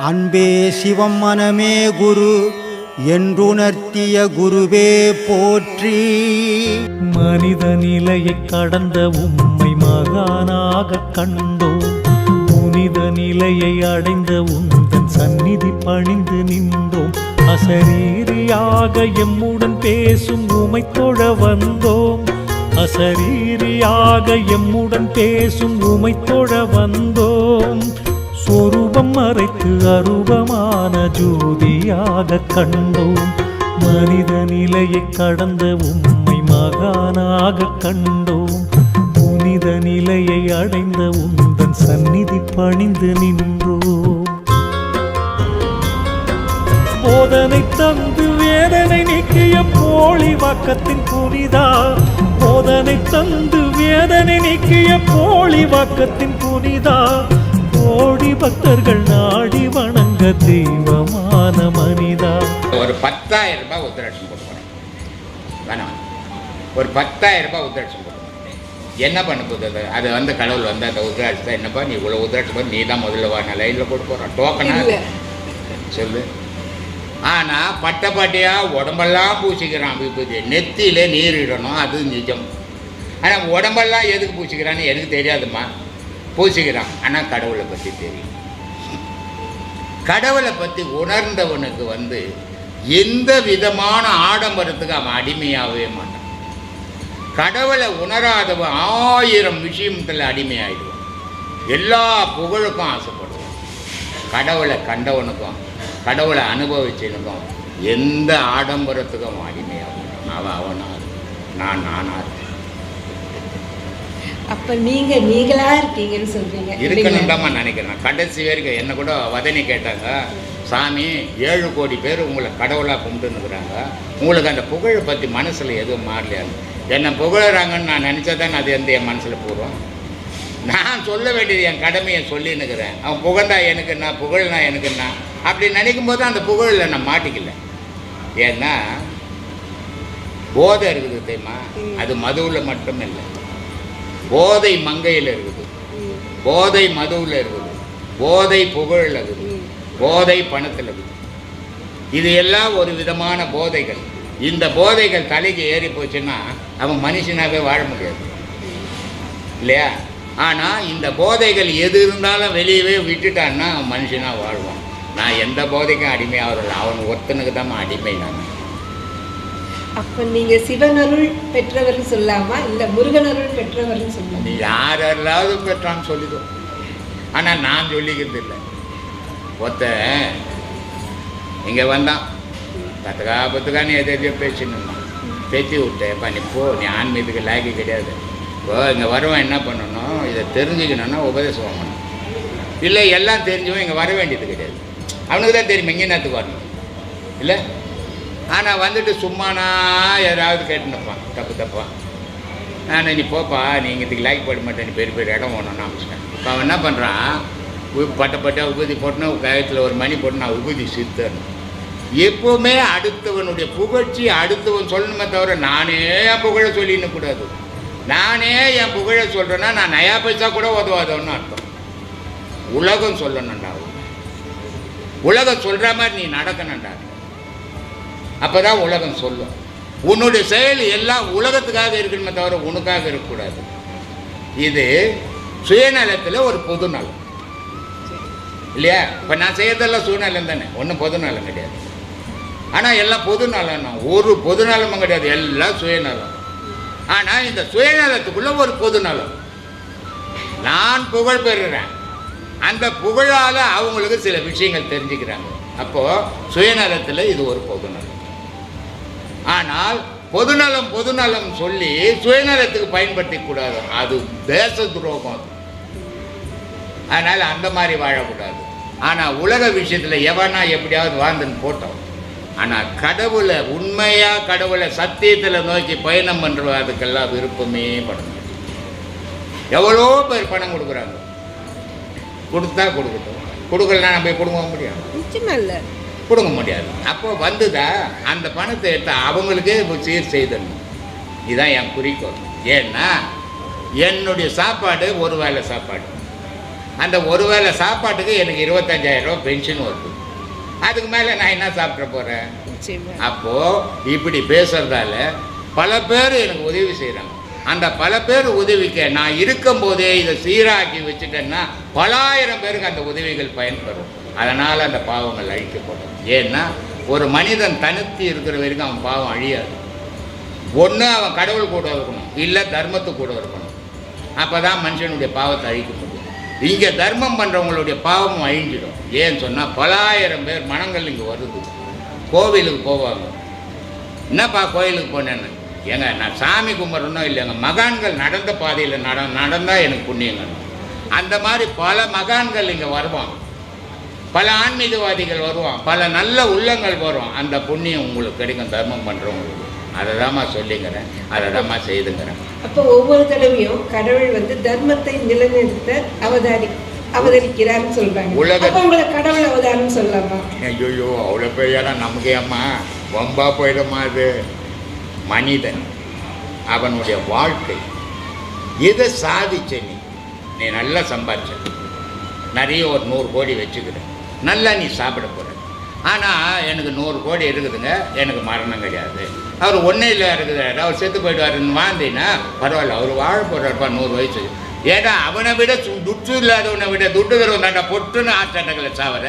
அன்பே சிவம் மனமே குரு என்றுணர்த்திய குருவே போற்றி. மனித நிலையை கடந்த உம்மை மகானாக கண்டோம். புனித நிலையை அடைந்த உந்தன் சந்நிதி பணிந்து நின்றோம். அசரீரியாக எம்முடன் பேசும் உமை தொழ வந்தோம். அசரீரியாக எம்முடன் பேசும் உமை தொழ வந்தோம். சொரு சொரூபம் மறைத்து அரூபமான ஜோதியாக கண்டோம். மனித நிலையை கடந்த உண்மை மகானாக கண்டோம். புனித நிலையை அடைந்த உந்தன் சந்நிதி பணிந்து நின்றோம். போதனை தந்து வேதனை நீக்கிய போலி வாக்கத்தின் புனிதா. போதனை தந்து வேதனை நீக்கிய போலி வாக்கத்தின் புனிதா. பக்தர்கள் நாடி வணங்க தெய்வமான மனிதா. ஒரு பத்தாயிரம் ரூபாய் உத்தரட்சம் கொடுக்குறேன் வேணாம் ஒரு பத்தாயிரம் ரூபாய் உத்தரட்சம் கொடுக்குறேன் என்ன பண்ண போகுது அது? வந்து கடவுள் வந்து அந்த உத்தராட்சத்தை என்னப்பா நீ இவ்வளோ உத்தராட்சம் நீ தான் முதல்ல வா நான் லைனில் போட்டு போகிறேன் டோக்கனா? சொல்லு. ஆனால் பட்டப்பாட்டியாக உடம்பெல்லாம் பூசிக்கிறான் விபூதி. நெத்தியில் நீரிடணும் அது நிஜம். ஆனால் உடம்பெல்லாம் எதுக்கு பூசிக்கிறான்னு எனக்கு தெரியாதும்மா. பூசிக்கிறான். ஆனால் கடவுளை பற்றி தெரியும். கடவுளை பற்றி உணர்ந்தவனுக்கு வந்து எந்த விதமான ஆடம்பரத்துக்கு அவன் அடிமையாகவே மாட்டான். கடவுளை உணராதவன் ஆயிரம் விஷயத்தில் அடிமையாயிடுவான். எல்லா புகழுக்கும் ஆசைப்படுவான். கடவுளை கண்டவனுக்கும் கடவுளை அனுபவிச்சவனுக்கும் எந்த ஆடம்பரத்துக்கும் அவன் அடிமையாக மாட்டான். அவன் அவனாக நான் நானா. அப்ப நீங்க நீங்களா இருக்கீங்கன்னு சொல்றீங்க. இருக்கணும் இல்லைங்களா? தான் நினைக்கிறேன். கடைசி வரைக்கும் என்ன கூட வதனி கேட்டாங்க. சாமி ஏழு கோடி பேர் உங்களை கடவுளாக கும்பிட்டுன்னுக்குறாங்க. உங்களுக்கு அந்த புகழை பற்றி மனசில் எதுவும் மாறலையான்னு என்னை புகழறாங்கன்னு நான் நினச்சா தான் அது எந்த என் மனசில் பூர்வம் நான் சொல்ல வேண்டியது என் கடமையை சொல்லின்னுக்கிறேன். அவன் புகழ்ந்தா எனக்கு என்ன புகழ்னா எனக்கு என்ன அப்படி நினைக்கும் போது அந்த புகழில் நான் மாட்டிக்கல. ஏன்னா போதை இருக்குது தெரியுமா? அது மதுவில் மட்டும் இல்லை போதை மங்கையில் இருக்குது. போதை மதுவில் இருக்குது. போதை புகழில் இருக்குது. போதை பணத்தில் இருக்குது. இது எல்லாம் ஒரு விதமான போதைகள். இந்த போதைகள் தலைக்கு ஏறி போச்சுன்னா அவன் மனுஷனாகவே வாழ முடியாது. இல்லையா? ஆனால் இந்த போதைகள் எது இருந்தாலும் வெளியவே விட்டுட்டான்னா அவன் மனுஷனாக வாழ்வான். நான் எந்த போதைக்கும் அடிமையாகிறதில்ல அவன் ஒருத்தனுக்கு தான் அடிமை நான். அப்போ நீங்கள் சிவனருள் பெற்றவர்னு சொல்லாமா? இல்லை முருகனருள் பெற்றவர்னு சொல்லலாம் நீ யாரெல்லாவது பெற்றான்னு சொல்லிக்கோ. ஆனால் நான் சொல்லிக்கிறது இல்லை. ஒருத்தன் இங்கே வந்தான். பத்துக்கா பத்துக்கா எதை எதையோ பேசின்னு பேத்தி விட்டேன் நீ போ. நீ ஆன்மீகத்துக்கு லாக்கி கிடையாது. இப்போ இங்கே வரவன் என்ன பண்ணணும்? இதை தெரிஞ்சுக்கணுன்னா உபதேசம் பண்ணணும். இல்லை எல்லாம் தெரிஞ்சவன் இங்கே வர வேண்டியது கிடையாது. அவனுக்கு தான் தெரியும் எங்கே நேரத்துக்கு வரணும்? இல்லை? ஆனால் வந்துட்டு சும்மானா யாராவது கேட்டுனப்பான் தப்பு தப்பா. நான் நீ போப்பா நீங்கள் இதுக்கு லைக் போட மாட்டேன் நீ பெரிய பெரிய இடம் ஒன்று ஆரம்பிச்சிட்டேன் இப்போ அவன் என்ன பண்ணுறான் பட்ட பட்டா உபதி போட்டுனா கயத்தில் ஒரு மணி போட்டு நான் உபதி சித்தன் எப்போவுமே அடுத்தவனுடைய புகழ்ச்சி அடுத்தவன் சொல்லணுமே தவிர நானே என் புகழை சொல்லின்னு கூடாது. நானே என் புகழை சொல்கிறேன்னா நான் நயா பைசா கூட உதவாதவன்னு அர்த்தம். உலகம் சொல்லணும்டா. உலகம் சொல்கிற மாதிரி நீ நடக்கணும்டா. அப்போ தான் உலகம் சொல்லும். உன்னுடைய செயல் எல்லாம் உலகத்துக்காக இருக்கணுமே தவிர உனக்காக இருக்கக்கூடாது. இது சுயநலத்தில் ஒரு பொதுநலம். இல்லையா? இப்போ நான் செய்யறதெல்லாம் சுயநலம் தானே. ஒன்றும் பொதுநலம் கிடையாது. ஆனால் எல்லாம் பொதுநலம் தான் ஒரு பொதுநலமும் கிடையாது. எல்லாம் சுயநலம். ஆனால் இந்த சுயநலத்துக்குள்ள ஒரு பொதுநலம். நான் புகழ் பெறுறேன். அந்த புகழால் அவங்களுக்கு சில விஷயங்கள் தெரிஞ்சுக்கிறாங்க. அப்போது சுயநலத்தில் இது ஒரு பொதுநலம். ஆனால் பொதுநலம் பொதுநலம் சொல்லி சுயநலத்துக்கு பயன்படுத்திக் கூடாது. அது தேச துரோகம். அது அதனால் அந்த மாதிரி வாழக்கூடாது. ஆனால் உலக விஷயத்தில் எவனா எப்படியாவது வாழ்ந்துன்னு போட்டோம். ஆனால் கடவுளை உண்மையாக கடவுளை சத்தியத்தில் நோக்கி பயணம் பண்ணுறதுக்கெல்லாம் விருப்பமே படணும் எவ்வளோ பேர் பணம் கொடுக்குறாங்க? கொடுத்தா கொடுக்கட்டும். கொடுக்கலன்னா நம்ம போய் கொடுக்க முடியும் நிச்சயமா இல்லை. கொடுக்க முடியாது. அப்போ வந்துதா அந்த பணத்தை எடுத்து அவங்களுக்கே சீர் செய்தணும். இதுதான் என் குறிக்கோள். ஏன்னா என்னுடைய சாப்பாடு ஒரு வேளை சாப்பாடு. அந்த ஒரு வேளை சாப்பாட்டுக்கு எனக்கு இருபத்தஞ்சாயிரம் ரூபாய் பென்ஷன் வருது. அதுக்கு மேலே நான் என்ன சாப்பிட போகிறேன் அப்போது இப்படி பேசுறதால பல பேர் எனக்கு உதவி செய்கிறாங்க அந்த பல பேர் உதவிக்க நான் இருக்கும்போதே இதை சீராக்கி வச்சுட்டேன்னா பலாயிரம் பேருக்கு அந்த உதவிகள் பயன்படும். அதனால் அந்த பாவங்கள் அழிக்கப்படும் ஏன்னா ஒரு மனிதன் தனித்து இருக்கிற வரைக்கும் அவன் பாவம் அழியாது. ஒன்று அவன் கடவுள் கூட இருக்கணும் இல்லை தர்மத்து கூட இருக்கணும். அப்போ தான் மனுஷனுடைய பாவத்தை அழிக்க முடியும் இங்கே தர்மம் பண்ணுறவங்களுடைய பாவமும் அழிஞ்சிடும். ஏன்னு சொன்னால் பலாயிரம் பேர் மனங்கள் இங்கே வருது. கோவிலுக்கு போவாங்க. என்னப்பா கோயிலுக்கு போனேன்னு? ஏங்க நான் சாமி கும்பிட்றனோ இல்லைங்க மகான்கள் நடந்த பாதையில் நட நடந்தால் எனக்கு புண்ணியங்க. அந்த மாதிரி பல மகான்கள் இங்கே வருவான் பல ஆன்மீகவாதிகள் வருவான் பல நல்ல உள்ளங்கள் வரும் அந்த புண்ணியம் உங்களுக்கு கிடைக்கும் தர்மம் பண்ணுறவங்களுக்கு அதை தாம்மா சொல்லிங்கிறேன் அதை தாம்மா செய்துங்கிறேன் அப்போ ஒவ்வொரு தடவையும் கடவுள் வந்து தர்மத்தை நிலைநிறுத்த அவதாரி அவதரிக்கிறார்னு சொல்றாங்க. உலக- உங்களை கடவுள் அவதாரம் சொல்லலாமா? ஐயோ அவ்வளோ பெரிய இடம் நமக்கு ஏம்மா வம்பா போயிடுமா அது? மனிதன் அவனுடைய வாழ்க்கை. எதை சாதிச்ச நீ? நீ நல்லா சம்பாதிச்ச நிறைய ஒரு நூறு கோடி வச்சுக்கிற நல்லா நீ சாப்பிட போகிற ஆனால் எனக்கு நூறு கோடி இருக்குதுங்க. எனக்கு மரணம் கிடையாது. அவர் ஒன்றே இல்லை இருக்குதாரு. அவர் செத்து போயிடுவாருன்னு வாழ்ந்தீங்கன்னா பரவாயில்ல அவர் வாழ போகிறாருப்பா நூறு வயசு. ஏன்னா அவனை விட சு- துட்டு இல்லாதவனை விட துட்டுகிறவன் தாண்டா பொட்டுன்னு ஆட்டாட்டங்களை சாவர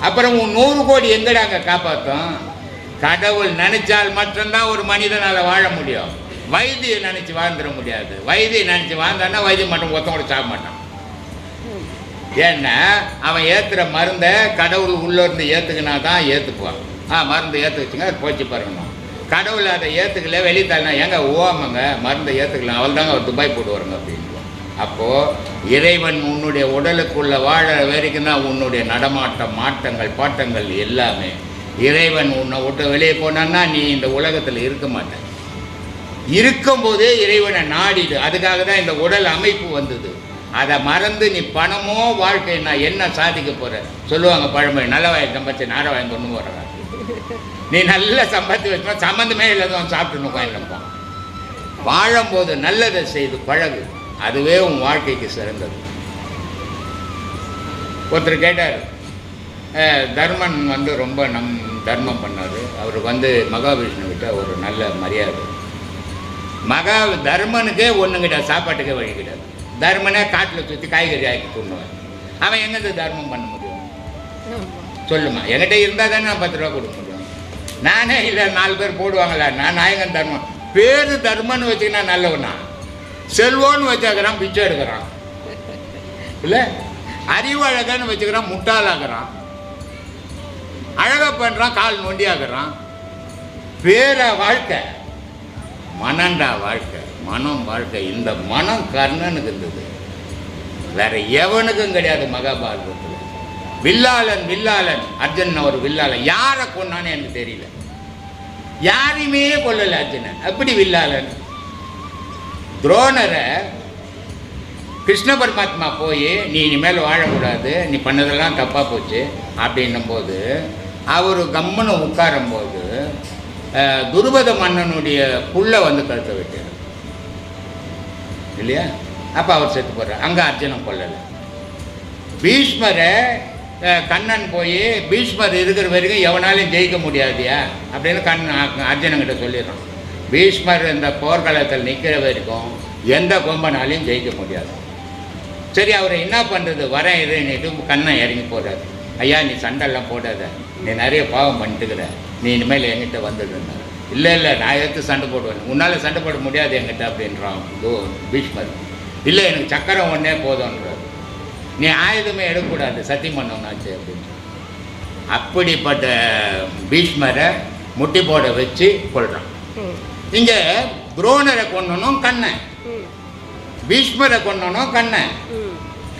அப்புறம் உன் நூறு கோடி எங்கடாங்க காப்பாற்றும் கடவுள் நினைச்சால் மட்டும்தான் ஒரு மனிதனால் வாழ முடியும். வைத்தியை நினச்சி வாழ்ந்துட முடியாது. வைத்தியை நினச்சி வாழ்ந்தான்னா வைத்தியம் மட்டும் ஒருத்தன் கூட மாட்டான். ஏன்னா அவன் ஏற்றுற மருந்தை கடவுள் உள்ளேருந்து இருந்து தான் ஏற்றுக்குவான் ஆ மருந்து ஏத்துக்குச்சுங்க அது போச்சு பாருங்க கடவுள் அதை ஏற்றுக்கல வெளியே ஏங்க ஓமங்க மருந்தை ஏற்றுக்கலாம் அவள் தாங்க அவர் துபாய் போட்டு வருங்க அப்படின்னு அப்போது இறைவன் உன்னுடைய உடலுக்குள்ள வாழ வரைக்கும் தான் உன்னுடைய நடமாட்டம் மாட்டங்கள் பாட்டங்கள் எல்லாமே. இறைவன் உன்னை விட்டு வெளியே போனான்னா நீ இந்த உலகத்தில் இருக்க மாட்ட. இருக்கும்போதே இறைவனை நாடிடு. அதுக்காக தான் இந்த உடல் அமைப்பு வந்தது. அதை மறந்து நீ பணமோ வாழ்க்கை நான் என்ன சாதிக்க போற? சொல்லுவாங்க பழமொழி நல்ல வாய் சம்பாதிச்சு நார வாங்கி கொண்டு போடுறாங்க நீ நல்லா சம்பாதிச்சு வச்சுமா சம்மந்தமே இல்லாத சாப்பிட்டு உட்காந்துப்பான் வாழும்போது நல்லதை செய்து பழகு. அதுவே உன் வாழ்க்கைக்கு சிறந்தது. ஒருத்தர் கேட்டார் தர்மன் வந்து ரொம்ப நம் தர்மம் பண்ணார். அவருக்கு வந்து மகாவிஷ்ணுக்கிட்ட ஒரு நல்ல மரியாதை. மகா தர்மனுக்கே ஒன்று சாப்பாட்டுக்கே வழி கிடையாது. தர்மனே காட்டில் சுற்றி காய்கறி ஆக்கி கொண்டுவான். அவன் எங்கேருந்து தர்மம் பண்ண முடியும்? சொல்லுமா. என்கிட்ட இருந்தால் தானே நான் பத்து ரூபா கொடுக்க முடியும். நானே இல்லை நாலு பேர் போடுவாங்களா? நான் நாயகன் தர்மம். பேர் தர்மம்னு வச்சுக்கினா நல்லவனா? செல்வோன்னு வச்சாக்கிறான் பிச்சை எடுக்கிறான். இல்லை? அறிவழகன்னு வச்சுக்கிறான் முட்டாளாகிறான். அழகாக பண்ணுறான் கால் நொண்டியாகிறான். பேர வாழ்க்கை. மனண்டா வாழ்க்கை. மனம் வாழ்க்கை இந்த மனம் கர்ணனுக்கு இருந்தது வேற எவனுக்கும் கிடையாது மகாபாரதத்தில். வில்லாளன் வில்லாளன். அர்ஜுனன் ஒரு வில்லாளன். யாரை கொன்னான்னு எனக்கு தெரியல. யாரையுமே கொல்லல அர்ஜுனன். அப்படி வில்லாளன்? துரோணரை கிருஷ்ண பரமாத்மா போய் நீ இனிமேல் வாழக்கூடாது. நீ பண்ணதெல்லாம் தப்பாக போச்சு. அப்படின்னும் போது அவர் கம்மனை உட்காரும்போது போது துருபத மன்னனுடைய புள்ள வந்து கழுத்த வைக்கிறார் இல்லையா? அப்போ அவர் செத்து போகிறார் அங்கே அர்ஜுனன் கொல்லலை. பீஷ்மரை கண்ணன் போய் பீஷ்மர் இருக்கிற வரைக்கும் எவனாலையும் ஜெயிக்க முடியாதியா? அப்படின்னு கண்ணன் அர்ஜுனங்கிட்ட சொல்லிடுறான். பீஷ்மர் இந்த போர்க்களத்தில் நிற்கிற வரைக்கும் எந்த கொம்பனாலையும் ஜெயிக்க முடியாது. சரி அவரை என்ன பண்ணுறது வரேன் இருன்னுட்டு கண்ணன் இறங்கி போடுறாரு ஐயா நீ சண்டைலாம் போடாத. நீ நிறைய பாவம் பண்ணிட்டுக்கிற. நீ இனிமேல் என்கிட்ட வந்துடுங்க இல்லை இல்லை நான் எடுத்து சண்டை போடுவேன்? உன்னால் சண்டை போட முடியாது என்கிட்ட அப்படின்றான். தோ பீஷ்மர். இல்லை எனக்கு சக்கரம் ஒன்றே போதும்ன்றார். நீ ஆயுதமே எடுக்கக்கூடாது சத்தியம் பண்ணவனாச்சு அப்படின்னு அப்படிப்பட்ட பீஷ்மரை முட்டி போட வச்சு கொள்றான் இங்கே துரோணரை கொன்னனும் கண்ணன் பீஷ்மரை கொன்னனும் கண்ணன்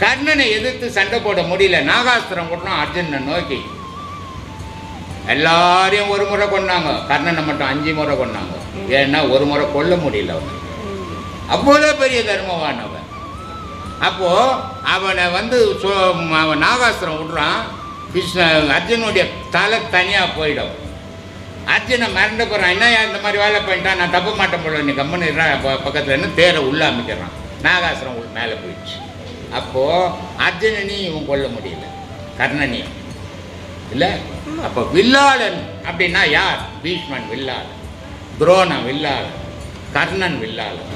கர்ணனை எதிர்த்து சண்டை போட முடியல. நாகாஸ்திரம் கொண்டோம் அர்ஜுனனை நோக்கி. எல்லாரையும் ஒரு முறை கொண்டாங்க கர்ணனை மட்டும் அஞ்சு முறை கொண்டாங்க ஏன்னா ஒரு முறை கொல்ல முடியல அவன். அவ்வளோ பெரிய தர்மவான் அவன். அவனை வந்து சோ அவன் நாகாஸ்திரம் விடுறான். கிருஷ்ண அர்ஜுனுடைய தலை தனியாக போயிடும். அர்ஜுனை மறந்து போகிறான் என்ன இந்த மாதிரி வேலை பண்ணிட்டான் நான் தப்ப மாட்டேன் போல. நீ கம்மன் பக்கத்தில் இருந்து தேரை உள்ள அமைக்கிறான் நாகாசுரம் மேலே போயிடுச்சு. அப்போது அர்ஜுனனையும் இவன் கொல்ல முடியல. கர்ணனையும். இல்லை? அப்போ வில்லாளன் அப்படின்னா யார்? பீஷ்மன் வில்லாளன் துரோணன் வில்லாளன் கர்ணன் வில்லாளன்.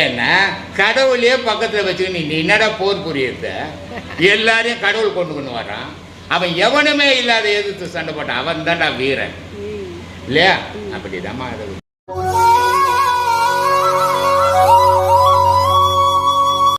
ஏன்னா கடவுளையே பக்கத்தில் வச்சுக்கிட்டு நீ என்னடா போர் புரியத்த எல்லாரையும் கடவுள் கொண்டு கொண்டு வரான் அவன் எவனுமே இல்லாத எதிர்த்து சண்டை போட்டான். அவன் தான்டா வீரன். இல்லையா? அப்படிதாம்மா அது.